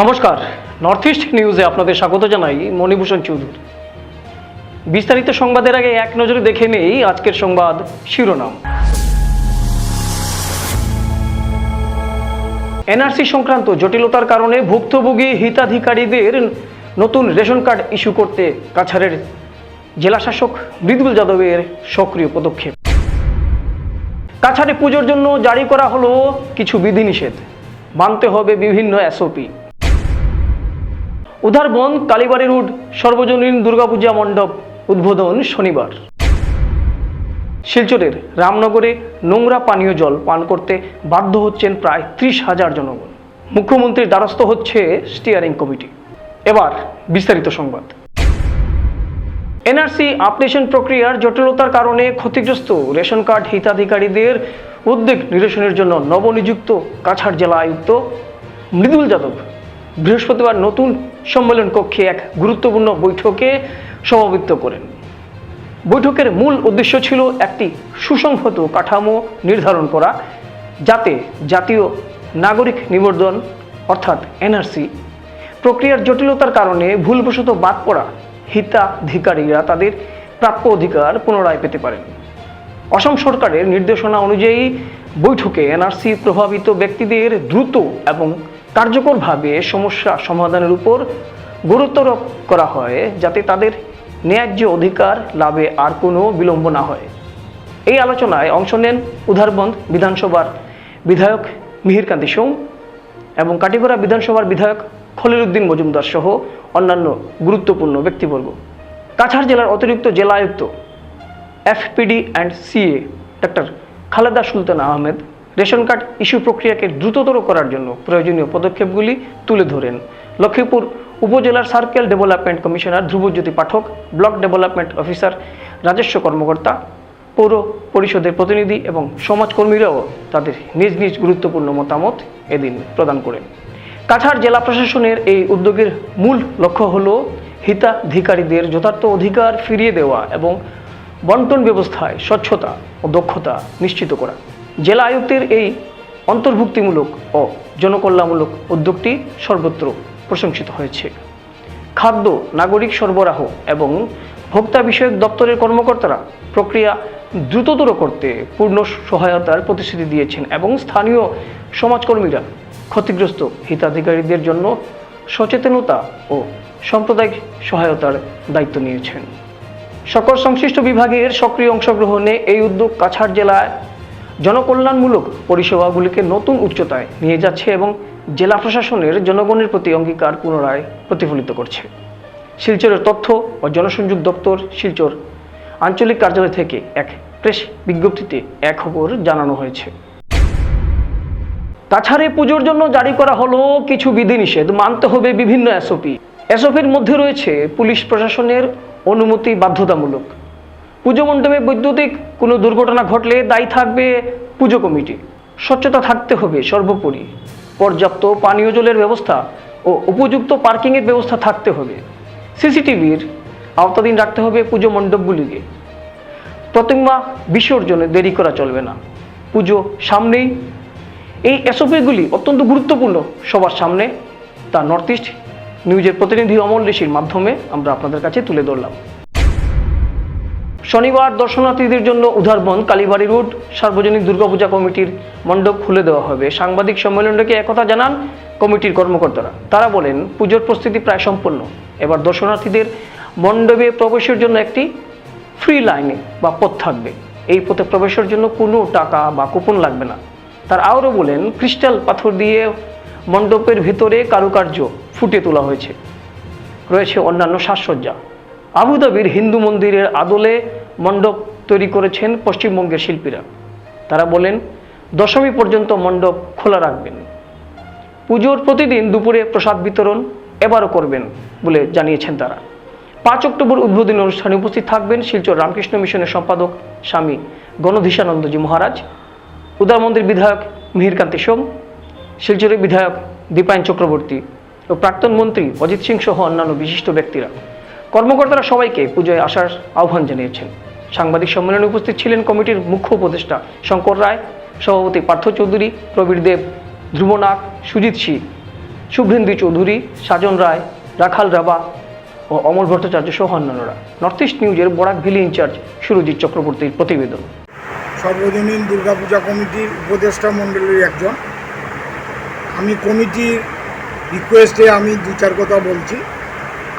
নমস্কার। North east নিউজে আপনাদের স্বাগত জানাই মণিভূষণ চৌধুরী। বিস্তারিত সংবাদের আগে এক নজরে দেখে নেই আজকের সংবাদ শিরোনাম। এনআরসি সংক্রান্ত জটিলতার কারণে ভুক্তভোগী হিতাধিকারীদের নতুন রেশন কার্ড ইস্যু করতে কাছাড়ের জেলাশাসক মৃদুল যাদবের সক্রিয় পদক্ষেপ। কাছাড়ে পুজোর জন্য জারি করা হলো কিছু বিধিনিষেধ। মানতে হবে বিভিন্ন এসওপি উধারবন কালীবাড়ি রোড সর্বজনীন দুর্গাপূজা মণ্ডপ উদ্বোধন শনিবার। শিলচরের রামনগরে নোংরা পানীয় জল পান করতে বাধ্য হচ্ছেন প্রায় ত্রিশ হাজার জনগণ। মুখ্যমন্ত্রীর দ্বারস্থ হচ্ছে স্টিয়ারিং কমিটি এবার বিস্তারিত সংবাদ। এনআরসি আপডেশন প্রক্রিয়ার জটিলতার কারণে ক্ষতিগ্রস্ত রেশন কার্ড হিতাধিকারীদের উদ্বেগ নিরসনের জন্য নবনিযুক্ত কাছাড় জেলা আয়ুক্ত মৃদুল যাদব বৃহস্পতিবার নতুন সম্মেলন কক্ষে এক গুরুত্বপূর্ণ বৈঠকে সভাপতিত্ব করেন। বৈঠকের মূল উদ্দেশ্য ছিল একটি সুসংহত কাঠামো নির্ধারণ করা, যাতে জাতীয় নাগরিক নিবন্ধন, অর্থাৎ এনআরসি, প্রক্রিয়ার জটিলতার কারণে ভুলবশত বাদ পড়া হিতাধিকারীরা তাদের প্রাপ্য অধিকার পুনরায় পেতে পারেন। অসম সরকারের নির্দেশনা অনুযায়ী বৈঠকে এনআরসি প্রভাবিত ব্যক্তিদের দ্রুত এবং কার্যকরভাবে সমস্যা সমাধানের উপর গুরুত্বারোপ করা হয় যাতে তাদের ন্যায্য অধিকার লাভে আর কোনো বিলম্ব না হয়। এই আলোচনায় অংশ নেন উধারবন্দ বিধানসভার বিধায়ক মিহিরকান্তি সোম এবং কাটিগড়া বিধানসভার বিধায়ক খলিলুদ্দিন মজুমদার সহ অন্যান্য গুরুত্বপূর্ণ ব্যক্তিবর্গ। কাছাড় জেলার অতিরিক্ত জেলা আয়ুক্ত FPD and CA doctor Khaleda Sultan Ahmed ration card issue প্রক্রিয়াকে দ্রুততর করার জন্য প্রয়োজনীয় পদক্ষেপগুলি তুলে ধরেন। লক্ষ্মীপুর উপজেলার circle development commissioner Dhrubajyoti Pathak, block development officer রাজস্ব কর্মকর্তা, পৌর পরিষদের প্রতিনিধি এবং সমাজকর্মীরাও তাদের নিজ নিজ গুরুত্বপূর্ণ মতামত এদিন প্রদান করেন। কাছাড় জেলা প্রশাসনের এই উদ্যোগের মূল লক্ষ্য হল হিতাধিকারীদের যথার্থ অধিকার ফিরিয়ে দেওয়া এবং বন্টন ব্যবস্থায় স্বচ্ছতা ও দক্ষতা নিশ্চিত করা। জেলা আয়ুক্তের এই অন্তর্ভুক্তিমূলক ও জনকল্যাণমূলক উদ্যোগটি সর্বত্র প্রশংসিত হয়েছে। খাদ্য, নাগরিক সরবরাহ এবং ভোক্তা বিষয়ক দপ্তরের কর্মকর্তারা প্রক্রিয়া দ্রুততর করতে পূর্ণ সহায়তার প্রতিশ্রুতি দিয়েছেন এবং স্থানীয় সমাজকর্মীরা ক্ষতিগ্রস্ত হিতাধিকারীদের জন্য সচেতনতা ও সাম্প্রদায়িক সহায়তার দায়িত্ব নিয়েছেন। সকল সংশ্লিষ্ট বিভাগের সক্রিয় অংশগ্রহণে এই উদ্যোগ কাছাড় জেলায় জনকল্যাণমূলক পরিষেবাগুলিকে নতুন উচ্চতায় নিয়ে যাচ্ছে এবং জেলা প্রশাসনের জনগণের প্রতি অঙ্গীকার পুনরায় প্রতিফলিত করছে। শিলচরের তথ্য ও জনসংযোগ দপ্তর শিলচর আঞ্চলিক কার্যালয় থেকে এক প্রেস বিজ্ঞপ্তিতে এক খবর জানানো হয়েছে। কাছাড়ে পুজোর জন্য জারি করা হলো কিছু বিধিনিষেধ, মানতে হবে বিভিন্ন এসওপি। এসওপির মধ্যে রয়েছে পুলিশ প্রশাসনের অনুমতি বাধ্যতামূলক। পুজো মণ্ডপে বৈদ্যুতিক কোনো দুর্ঘটনা ঘটলে দায়ী থাকবে পুজো কমিটি। স্বচ্ছতা থাকতে হবে সর্বোপরি। পর্যাপ্ত পানীয় জলের ব্যবস্থা ও উপযুক্ত পার্কিংয়ের ব্যবস্থা থাকতে হবে। সিসিটিভির আওতাধীন রাখতে হবে পুজো মণ্ডপগুলিকে। প্রতিমা বিসর্জনে দেরি করা চলবে না। পুজো সামনেই। এই এসওপিগুলি অত্যন্ত গুরুত্বপূর্ণ সবার সামনে। তা নর্থ ইস্ট নিউজের প্রতিনিধি অমল ঋষির মাধ্যমে আমরা আপনাদের কাছে তুলে ধরলাম। শনিবার দর্শনার্থীদের জন্য উধারবন, কালীবাড়ি রোড সার্বজনীন দুর্গাপূজা কমিটির মণ্ডপ খুলে দেওয়া হবে। সাংবাদিক সম্মেলনটাকে একথা জানান কমিটির কর্মকর্তারা। তারা বলেন, পুজোর প্রস্তুতি প্রায় সম্পন্ন। এবার দর্শনার্থীদের মণ্ডপে প্রবেশের জন্য একটি ফ্রি লাইনে বা পথ থাকবে। এই পথে প্রবেশের জন্য কোনো টাকা বা কুপন লাগবে না। তার আরও বলেন ক্রিস্টাল পাথর দিয়ে মণ্ডপের ভেতরে কারুকার্য ফুটে তোলা হয়েছে। রয়েছে অন্যান্য সাজসজ্জা। আবুধাবির হিন্দু মন্দিরের আদলে মণ্ডপ তৈরি করেছেন পশ্চিমবঙ্গের শিল্পীরা। তারা বলেন, দশমী পর্যন্ত মণ্ডপ খোলা রাখবেন। পুজোর প্রতিদিন দুপুরে প্রসাদ বিতরণ এবারও করবেন বলে জানিয়েছেন তারা। পাঁচ অক্টোবর উদ্বোধনী অনুষ্ঠানে উপস্থিত থাকবেন শিলচর রামকৃষ্ণ মিশনের সম্পাদক স্বামী গণধীশানন্দজি মহারাজ, উদার মন্দির বিধায়ক মিহিরকান্তি সোম, শিলচরের বিধায়ক দীপায়ন চক্রবর্তী ও প্রাক্তন মন্ত্রী অজিত সিং সহ অন্যান্য বিশিষ্ট ব্যক্তিরা। কর্মকর্তারা সবাইকে পুজোয় আসার আহ্বান জানিয়েছেন। সাংবাদিক সম্মেলনে উপস্থিত ছিলেন কমিটির মুখ্য উপদেষ্টা শঙ্কর রায়, সভাপতি পার্থ চৌধুরী, প্রবীর দেব ধ্রুবনাথ, সুজিত শি, শুভ্রেন্দু চৌধুরী, সাজন রায়, রাখাল রাবা ও অমল ভট্টাচার্য সহ অন্যান্যরা। নর্থ ইস্ট নিউজের বরাক ভ্যালি ইনচার্জ সুরজিৎ চক্রবর্তীর প্রতিবেদন। সর্বজনীন দুর্গাপূজা কমিটির উপদেষ্টা মণ্ডলীর একজন। আমি কমিটির রিকোয়েস্টে আমি দু চার কথা বলছি।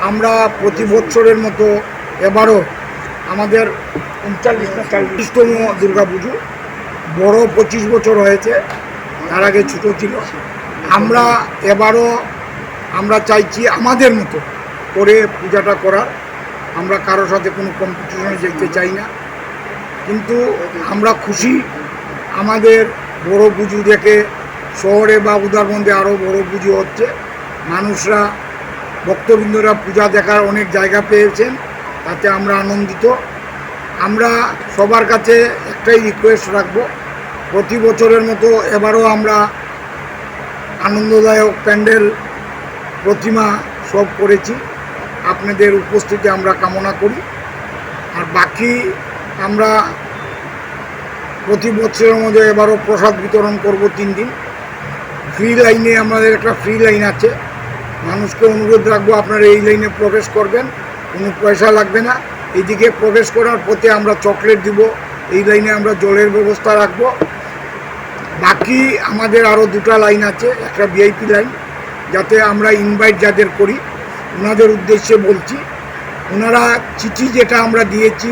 আমরা প্রতি বছরের মতো এবারও আমাদের উনচাল্লিশ চল্লিশতম দুর্গাপুজো। বড় পঁচিশ বছর হয়েছে, তার আগে ছোটো ছিল। আমরা এবারও আমরা চাইছি আমাদের মতো করে পূজাটা করার। আমরা কারোর সাথে কোনো কম্পিটিশনে যেতে চাই না। কিন্তু আমরা খুশি আমাদের বড় পুজো দেখে শহরে বা উদারবন্দে আরও বড় পুজো হচ্ছে। মানুষরা ভক্তবৃন্দরা পূজা দেখার অনেক জায়গা পেয়েছেন, তাতে আমরা আনন্দিত। আমরা সবার কাছে একটাই রিকোয়েস্ট রাখব, প্রতি বছরের মতো এবারও আমরা আনন্দদায়ক প্যান্ডেল প্রতিমা সব করেছি। আপনাদের উপস্থিতি আমরা কামনা করি। আর বাকি আমরা প্রতি বছরের মধ্যে এবারও প্রসাদ বিতরণ করব তিন দিন। ফ্রি লাইনে আমাদের একটা ফ্রি লাইন আছে। মানুষকে অনুরোধ রাখব, আপনারা এই লাইনে প্রবেশ করবেন, কোনো পয়সা লাগবে না। এইদিকে প্রবেশ করার পথে আমরা চকলেট দিব, এই লাইনে আমরা জলের ব্যবস্থা রাখব। বাকি আমাদের আরও দুটা লাইন আছে, একটা ভিআইপি লাইন, যাতে আমরা ইনভাইট যাদের করি, ওনাদের উদ্দেশ্যে বলছি। ওনারা চিঠি যেটা আমরা দিয়েছি,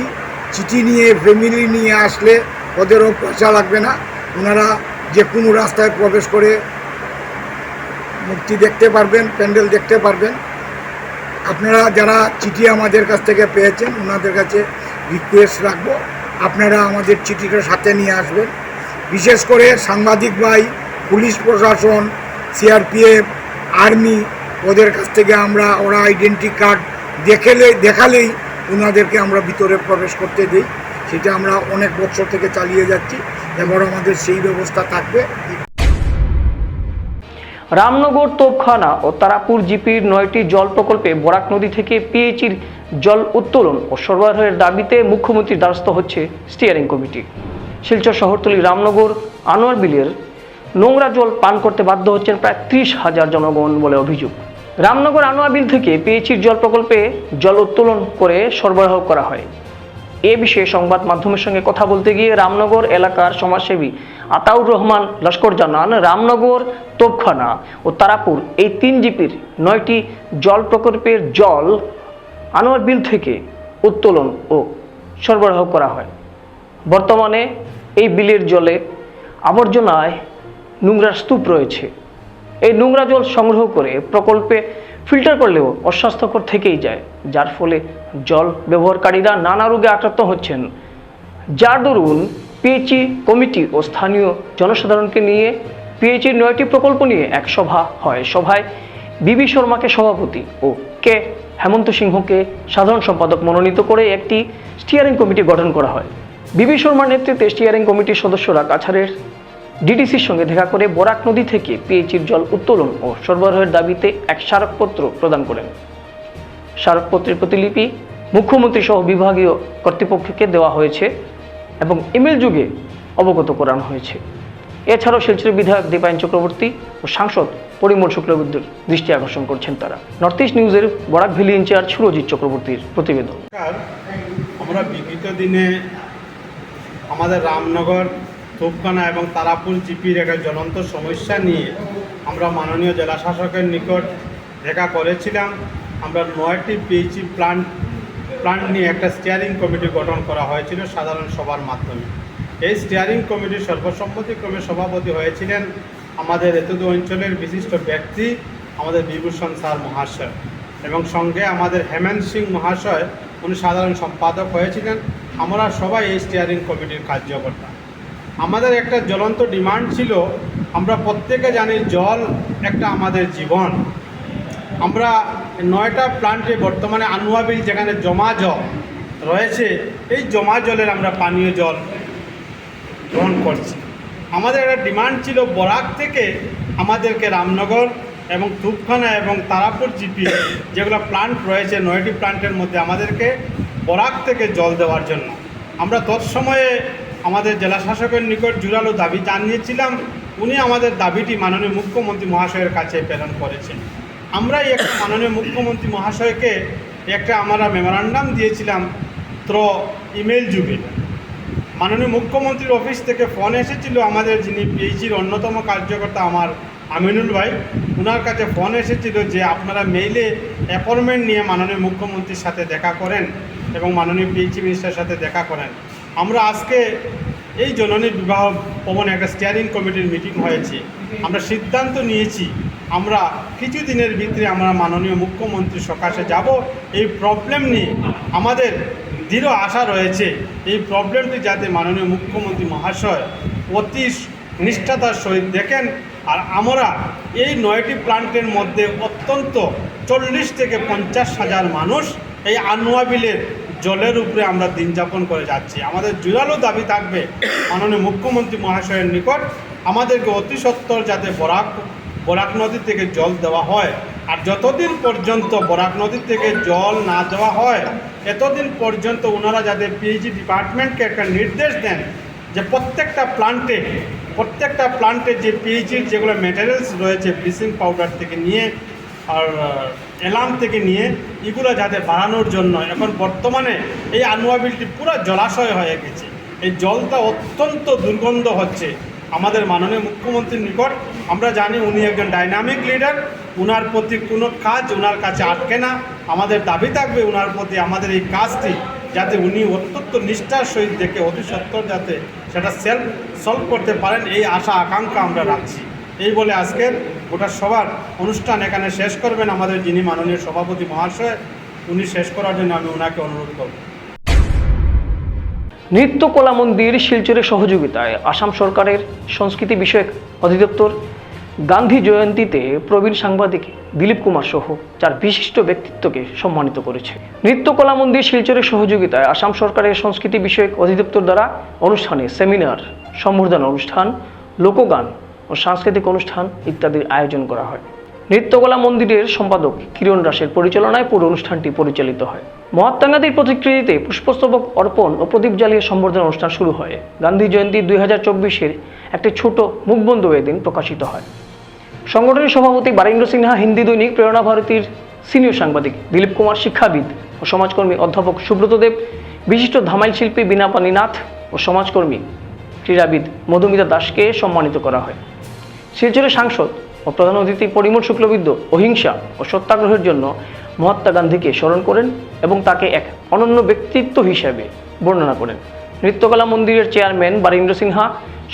চিঠি নিয়ে ফ্যামিলি নিয়ে আসলে ওদেরও পয়সা লাগবে না। ওনারা যে কোনো রাস্তায় প্রবেশ করে মূর্তি দেখতে পারবেন, প্যান্ডেল দেখতে পারবেন। আপনারা যারা চিঠি আমাদের কাছ থেকে পেয়েছেন, ওনাদের কাছে রিকোয়েস্ট রাখব। আপনারা আমাদের চিঠিটা সাথে নিয়ে আসবেন। বিশেষ করে সাংবাদিক ভাই, পুলিশ প্রশাসন সিআরপিএফ আর্মি, ওদের কাছ থেকে আমরা ওরা আইডেন্টি কার্ড দেখেলে, দেখালেই ওনাদেরকে আমরা ভিতরে প্রবেশ করতে দিই। সেটা আমরা অনেক বছর থেকে চালিয়ে যাচ্ছি। এবার আমাদের সেই ব্যবস্থা থাকবে। রামনগর তোপখানা ও তারাপুর জিপির নয়টি জল প্রকল্পে বরাক নদী থেকে পিএইচির জল উত্তোলন ও সরবরাহের দাবিতে মুখ্যমন্ত্রীর দ্বারস্থ হচ্ছে স্টিয়ারিং কমিটি শিলচর শহরতলি রামনগর আনোয়ার বিলের নোংরা জল পান করতে বাধ্য হচ্ছেন প্রায় ত্রিশ হাজার জনগণ বলে অভিযোগ। রামনগর আনোয়ার বিল থেকে পিএইচির জল প্রকল্পে জল উত্তোলন করে সরবরাহ করা হয়। এ বিষয়ে সংবাদ মাধ্যমের সঙ্গে কথা বলতে গিয়ে রামনগর এলাকার সমাজসেবী আতাউর রহমান লস্কর জানান, রামনগর, তোপখানা ও তারাপুর এই তিন জিপির নয়টি জল প্রকল্পের জল আনোয়ার বিল থেকে উত্তোলন ও সরবরাহ করা হয়। বর্তমানে এই বিলের জলে আবর্জনায় নোংরা স্তূপ রয়েছে। এই নোংরা জল সংগ্রহ করে প্রকল্পে ফিল্টার করলেও অস্বাস্থ্যকর থেকেই যায়, যার ফলে জল ব্যবহারকারীরা নানা রোগে আক্রান্ত হচ্ছেন। যার দরুন পিএইচি কমিটি ও স্থানীয় জনসাধারণকে নিয়ে পিএইচির নয়টি প্রকল্প নিয়ে এক সভা হয়। সভায় বিবি শর্মাকে সভাপতি ও কে হেমন্ত সিংহকে সাধারণ সম্পাদক মনোনীত করে একটি স্টিয়ারিং কমিটি গঠন করা হয়। বিবি শর্মার নেতৃত্বে স্টিয়ারিং কমিটির সদস্যরা কাছাড়ের ডিডিসির সঙ্গে দেখা করে বরাক নদী থেকে পিএইচির জল উত্তোলন ও সরবরাহের দাবিতে এক স্মারকপত্র প্রদান করেন। স্মারকপত্রের প্রতিলিপি মুখ্যমন্ত্রী সহ বিভাগীয় কর্তৃপক্ষকে দেওয়া হয়েছে এবং ইমেল যুগে অবগত করানো হয়েছে। এছাড়াও শিলচরের বিধায়ক দীপায়ন চক্রবর্তী ও সাংসদ পরিমল শুক্লবৈদ্যর দৃষ্টি আকর্ষণ করছেন তারা। নর্থ ইস্ট নিউজের বরাক ভ্যালি ইনচার্জ সুরজিৎ চক্রবর্তীর প্রতিবেদন। আমরা বিগত দিনে আমাদের রামনগর তোপখানা এবং তারাপুর জিপির একটা জ্বলন্ত সমস্যা নিয়ে আমরা মাননীয় জেলা শাসকের নিকট দেখা করেছিলাম। আমরা নয়টি পিএইচি প্লান্ট প্লান্ট নিয়ে একটা স্টিয়ারিং কমিটি গঠন করা হয়েছিল সাধারণ সভার মাধ্যমে। এই স্টিয়ারিং কমিটির সর্বসম্মতিক্রমে সভাপতি হয়েছিলেন আমাদের এতদু অঞ্চলের বিশিষ্ট ব্যক্তি আমাদের বিভূষণ স্যার মহাশয় এবং সঙ্গে আমাদের হেমন্ত সিং মহাশয়, উনি সাধারণ সম্পাদক হয়েছিলেন। আমরা সবাই এই স্টিয়ারিং কমিটির কার্যকর্তা। আমাদের একটা জ্বলন্ত ডিমান্ড ছিল, আমরা প্রত্যেকে জানি জল একটা আমাদের জীবন। আমরা নয়টা প্লান্টে বর্তমানে আনুয়াবিল যেখানে জমা জল রয়েছে, এই জমা জলের আমরা পানীয় জল গ্রহণ করছি। আমাদের একটা ডিমান্ড ছিল বরাক থেকে আমাদেরকে রামনগর এবং তুপখানা এবং তারাপুর জিপি যেগুলো প্লান্ট রয়েছে, নয়টি প্লান্টের মধ্যে আমাদেরকে বরাক থেকে জল দেওয়ার জন্য। আমরা তৎসময়ে আমাদের জেলা শাসকের নিকট জোরালো দাবি জানিয়েছিলাম। উনি আমাদের দাবিটি মাননীয় মুখ্যমন্ত্রী মহাশয়ের কাছে প্রেরণ করেছেন। আমরা এই একটা মাননীয় মুখ্যমন্ত্রী মহাশয়কে একটা আমরা মেমোরান্ডাম দিয়েছিলাম ত্র ইমেল যুগে। মাননীয় মুখ্যমন্ত্রীর অফিস থেকে ফোন এসেছিল আমাদের যিনি পিএইচির অন্যতম কার্যকর্তা আমার আমিনুল ভাই। ওনার কাছে ফোন এসেছিল যে আপনারা মেইলে অ্যাপয়েন্টমেন্ট নিয়ে মাননীয় মুখ্যমন্ত্রীর সাথে দেখা করেন এবং মাননীয় পিএইচি মিনিস্টারের সাথে দেখা করেন। আমরা আজকে এই জননী বিবাহ ভবনে একটা স্টিয়ারিং কমিটির মিটিং হয়েছে। আমরা সিদ্ধান্ত নিয়েছি, আমরা কিছু দিনের ভিতরে আমরা মাননীয় মুখ্যমন্ত্রী সকাশে যাব। এই প্রবলেম নিয়ে আমাদের দৃঢ় আশা রয়েছে। এই প্রবলেমটি যাতে মাননীয় মুখ্যমন্ত্রী মহাশয় অতি নিষ্ঠাতার সহিত দেখেন। আর আমরা এই নয়টি প্লান্টের মধ্যে অত্যন্ত চল্লিশ থেকে পঞ্চাশ হাজার মানুষ এই আনোয়া বিলের জলের উপরে আমরা দিন যাপন করে যাচ্ছি। আমাদের জোরালো দাবি থাকবে মাননীয় মুখ্যমন্ত্রী মহাশয়ের নিকট আমাদেরকে অতি সত্বর যাতে বরাক বরাক নদী থেকে জল দেওয়া হয়। আর যতদিন পর্যন্ত বরাক নদী থেকে জল না দেওয়া হয়, এতদিন পর্যন্ত ওনারা যাতে পিএইচি ডিপার্টমেন্টকে একটা নির্দেশ দেন যে প্রত্যেকটা প্লান্টে প্রত্যেকটা প্লান্টে যে পিএইচির যেগুলো মেটেরিয়ালস রয়েছে, ব্লিচিং পাউডার থেকে নিয়ে আর অ্যালার্ম থেকে নিয়ে এগুলো যাতে বাড়ানোর জন্য এখন বর্তমানে এই আনুয়াবিলটি পুরো জলাশয় হয়ে গেছে। এই জলটা অত্যন্ত দুর্গন্ধ হচ্ছে আমাদের মাননীয় মুখ্যমন্ত্রীর নিকট। আমরা জানি উনি একজন ডাইনামিক লিডার উনার প্রতি কোনো কাজ ওনার কাছে আটকে না। আমাদের দাবি থাকবে ওনার প্রতি আমাদের এই কাজটি যাতে উনি অত্যন্ত নিষ্ঠার সহিত দেখে অতি সত্তর যাতে সেটা সেলফ সলভ করতে পারেন, এই আশা, আকাঙ্ক্ষা আমরা রাখছি। এই বলে আজকের গোটা সবার অনুষ্ঠান এখানে শেষ করবেন আমাদের যিনি মাননীয় সভাপতি মহাশয়, উনি শেষ করার জন্য আমি ওনাকে অনুরোধ করব। নৃত্যকলা মন্দির শিলচরের সহযোগিতায় আসাম সরকারের সংস্কৃতি বিষয়ক অধিদপ্তর গান্ধী জয়ন্তীতে প্রবীণ সাংবাদিক দিলীপ কুমার সহ চার বিশিষ্ট ব্যক্তিত্বকে সম্মানিত করেছে। নৃত্যকলা মন্দির শিলচরের সহযোগিতায় আসাম সরকারের সংস্কৃতি বিষয়ক অধিদপ্তর দ্বারা অনুষ্ঠানে সেমিনার, সম্বর্ধনা অনুষ্ঠান, লোকগান ও সাংস্কৃতিক অনুষ্ঠান ইত্যাদির আয়োজন করা হয়। নৃত্যকলা মন্দিরের সম্পাদক কিরণ দাসের পরিচালনায় পুরো অনুষ্ঠানটি পরিচালিত হয়। মহাত্মা গান্ধীর প্রতিকৃতিতে পুষ্পস্তবক অর্পণ ও প্রদীপ জ্বালিয়ে সম্বর্ধনা অনুষ্ঠান শুরু হয়। গান্ধী জয়ন্তী দুই হাজার চব্বিশের একটি ছোট মুখবন্ধ এদিন প্রকাশিত হয়। সংগঠনের সভাপতি বারেন্দ্র সিনহা, হিন্দি দৈনিক প্রেরণা ভারতীর সিনিয়র সাংবাদিক দিলীপ কুমার, শিক্ষাবিদ ও সমাজকর্মী অধ্যাপক সুব্রত দেব, বিশিষ্ট ধামাইল শিল্পী বীণাপানি নাথ ও সমাজকর্মী ক্রীড়াবিদ মধুমিতা দাসকে সম্মানিত করা হয়। শিলচরের সাংসদ ও প্রধান অতিথি পরিমল শুক্লবিদ্য অহিংসা ও সত্যাগ্রহের জন্য মহাত্মা গান্ধীকে স্মরণ করেন এবং তাকে এক অনন্য ব্যক্তিত্ব হিসেবে বর্ণনা করেন। নৃত্যকলা মন্দিরের চেয়ারম্যান বারীন্দ্র সিনহা,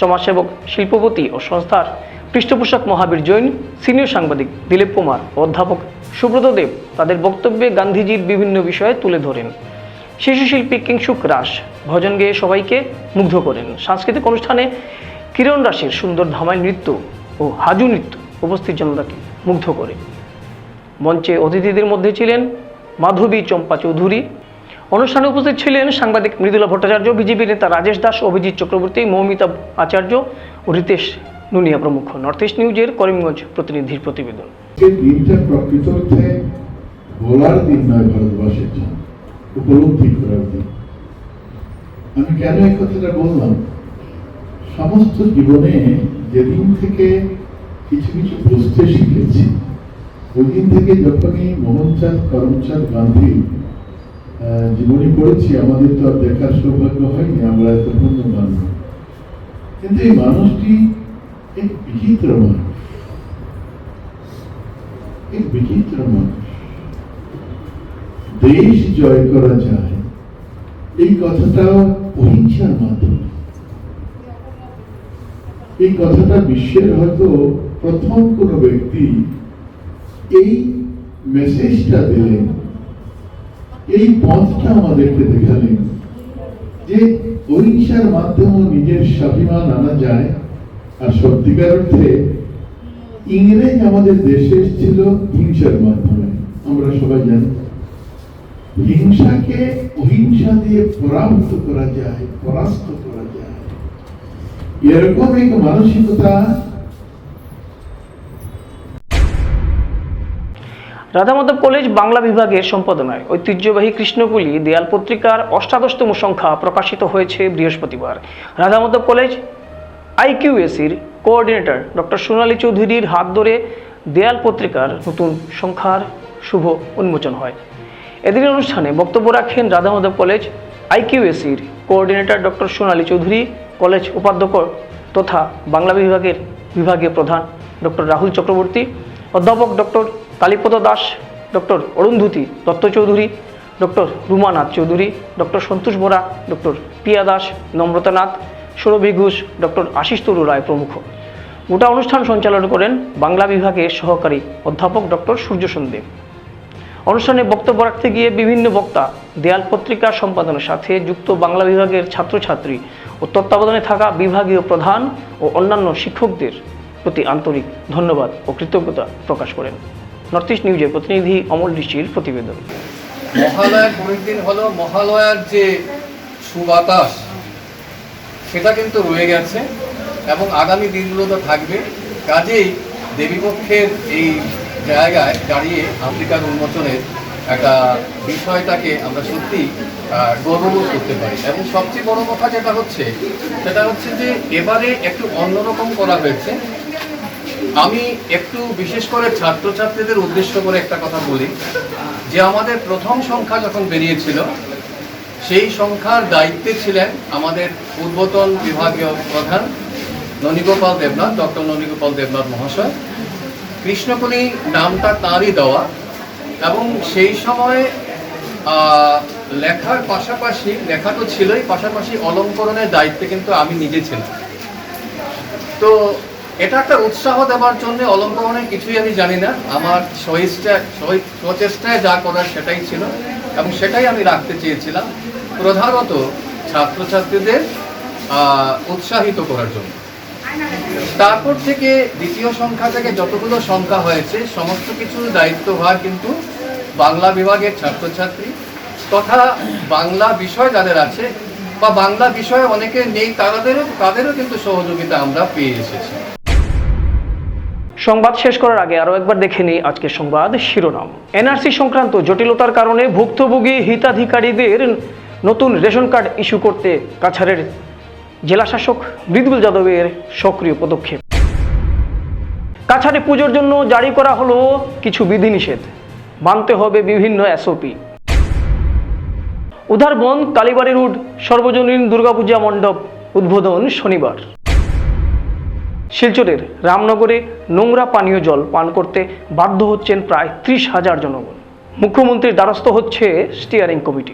সমাজসেবক, শিল্পপতি ও সংস্থার পৃষ্ঠপোষক মহাবীর জৈন, সিনিয়র সাংবাদিক দিলীপ কুমার ও অধ্যাপক সুব্রত দেব তাদের বক্তব্যে গান্ধীজির বিভিন্ন বিষয়ে তুলে ধরেন। শিশু শিল্পী কিংসুক রাস ভজন গেয়ে সবাইকে মুগ্ধ করেন। সাংস্কৃতিক অনুষ্ঠানে কিরণ রাসের সুন্দর ধামাই নৃত্য ও হাজু নৃত্য উপস্থিত জনতাকে মুগ্ধ করে। মঞ্চে অতিথিদের মধ্যে ছিলেন মাধবী চম্পা চৌধুরী। অনুষ্ঠানে উপস্থিত ছিলেন সাংবাদিক মৃদুলা ভট্টাচার্য, বিজেপি নেতা রাজেশ দাস, অভিজিৎ চক্রবর্তী, মৌমিতা আচার্য ও রিতেশ নুনিয়া প্রমুখ। নর্থ ইস্ট নিউজের করিমগঞ্জ প্রতিনিধির প্রতিবেদন। বলার দিন নয় ভারতবাসীর জন্য। উপলব্ধি করার দিন। আমি কেন এই কথাটা বললাম? সমস্ত জীবনে যেদিন থেকে কিছু কিছু বুঝতে শিখেছি ওই দিন থেকে যখনই মোহনচাঁদ, করমচাঁদ, গান্ধী জীবনী পড়েছি, আমাদের তো আর দেখার সৌভাগ্য হয়নি, আমরা এত পুণ্যবান। কিন্তু এই মানুষটি এক বিচিত্র মানুষ। এক বিচিত্র মানুষ। দেশ জয় করা যায়, এই কথাটা অহিংসার মাধ্যমে। এই কথাটা বিশ্বের হয়তো প্রথম কোন ব্যক্তি এই মেসেজটা দিলেন, এই পথটা আমাদেরকে দেখালেন যে অহিংসার মাধ্যমে নিজের স্বাভিমান আনা যায়। আর সত্যিকার অর্থে ইংরেজ আমাদের দেশে এসেছিল হিংসার মাধ্যমে, আমরা সবাই জানি। হিংসাকে অহিংসা দিয়ে পরাভূত করা যায়, পরাস্ত করা যায়। এরকম রাধামাধব কলেজ বাংলা বিভাগের সম্পাদনায় ঐতিহ্যবাহী কৃষ্ণকুলি দেয়াল পত্রিকার অষ্টাদশতম সংখ্যা প্রকাশিত হয়েছে বৃহস্পতিবার। রাধামাধব কলেজ আইকিউএসির কোঅর্ডিনেটর ডক্টর সোনালী চৌধুরীর হাত ধরে দেয়াল পত্রিকার নতুন সংখ্যার শুভ উন্মোচন হয়। এদিনের অনুষ্ঠানে বক্তব্য রাখেন Radhamadhab college আইকিউএসির coordinator doctor Sonali Chowdhury. College উপাধ্যক্ষ তথা বাংলা বিভাগের বিভাগীয় প্রধান ডক্টর রাহুল চক্রবর্তী, অধ্যাপক doctor Kalipada Das, doctor Arundhati Dutta Chowdhury doctor Rumanath Chowdhury, doctor Santosh Bora, doctor Piya Das, Namrata Nath, Surabhi Ghosh, doctor Ashis Taru Roy প্রমুখ। গোটা অনুষ্ঠান সঞ্চালনা করেন বাংলা বিভাগের সহকারী অধ্যাপক ডক্টর সূর্য সন্দেব। অনুষ্ঠানে বক্তব্য রাখতে গিয়ে বিভিন্ন বক্তা, দেয়াল পত্রিকা সম্পাদনের সাথে যুক্ত বাংলা বিভাগের ছাত্রছাত্রী ও তত্ত্বাবধানে থাকা বিভাগীয় প্রধান ও অন্যান্য শিক্ষকদের প্রতি আন্তরিক ধন্যবাদ ও কৃতজ্ঞতা প্রকাশ করেন। নর্থ ইস্ট নিউজের প্রতিনিধি অমল ঋষির প্রতিবেদন। মহালয়ার পরের দিন হলো মহালয়ার যে সুবাতাস, সেটা কিন্তু রয়ে গেছে এবং আগামী দিনগুলোতে থাকবে। কাজেই দেবীপক্ষের এই জায়গায় দাঁড়িয়ে আফ্রিকার উন্মোচনের একটা বিষয়টাকে আমরা সত্যি গর্ববোধ করতে পারি। এবং সবচেয়ে বড় কথা যেটা হচ্ছে, সেটা হচ্ছে যে এবারে একটু অন্যরকম করা হয়েছে। আমি একটু বিশেষ করে ছাত্রছাত্রীদের উদ্দেশ্য করে একটা কথা বলি, যে আমাদের প্রথম সংখ্যা যখন বেরিয়েছিল, সেই সংখ্যার দায়িত্বে ছিলেন আমাদের পূর্বতন বিভাগীয় প্রধান ননীগোপাল দেবনাথ, ডক্টর ননীগোপাল দেবনাথ মহাশয়। কৃষ্ণকলি নামটা তাঁরই দেওয়া এবং সেই সময় লেখার পাশাপাশি, লেখা তো ছিলই, পাশাপাশি অলঙ্করণের দায়িত্বে কিন্তু আমি নিজে ছিলাম। তো এটা একটা উৎসাহ দেওয়ার জন্য অলঙ্করণের কিছুই আমি জানি না। আমার সহিষ্ঠা, সহি- স্বচেষ্টায় যা করার সেটাই ছিল এবং সেটাই আমি রাখতে চেয়েছিলাম। প্রধানত ছাত্রছাত্রীদের উৎসাহিত করার জন্য। তারপর থেকে দ্বিতীয় সংখ্যা থেকে যতগুলো সংখ্যা হয়েছে, সমস্ত কিছুর দায়িত্বভার কিন্তু বাংলা বিভাগের ছাত্রছাত্রী তথা বাংলা বিষয় যাদের আছে বা বাংলা বিষয়ে অনেকে নেই তাদেরও তাদেরও কিন্তু সহযোগিতা আমরা পেয়ে এসেছি। সংবাদ শেষ করার আগে আরও একবার দেখে নিই আজকের সংবাদ শিরোনাম। এনআরসি সংক্রান্ত জটিলতার কারণে ভুক্তভোগী হিতাধিকারীদের নতুন রেশন কার্ড ইস্যু করতে কাছাড়ের জেলাশাসক মৃদুল যাদবের সক্রিয় পদক্ষেপ। কাছাড়ে পুজোর জন্য জারি করা হলো কিছু বিধিনিষেধ। মানতে হবে বিভিন্ন এসওপি উধারবন কালীবাড়ি রোড, সর্বজনীন দুর্গাপূজা মণ্ডপ উদ্বোধন শনিবার। শিলচরের রামনগরে নোংরা পানীয় জল পান করতে বাধ্য হচ্ছেন প্রায় ত্রিশ হাজার জনগণ। মুখ্যমন্ত্রীর দ্বারস্থ হচ্ছে স্টিয়ারিং কমিটি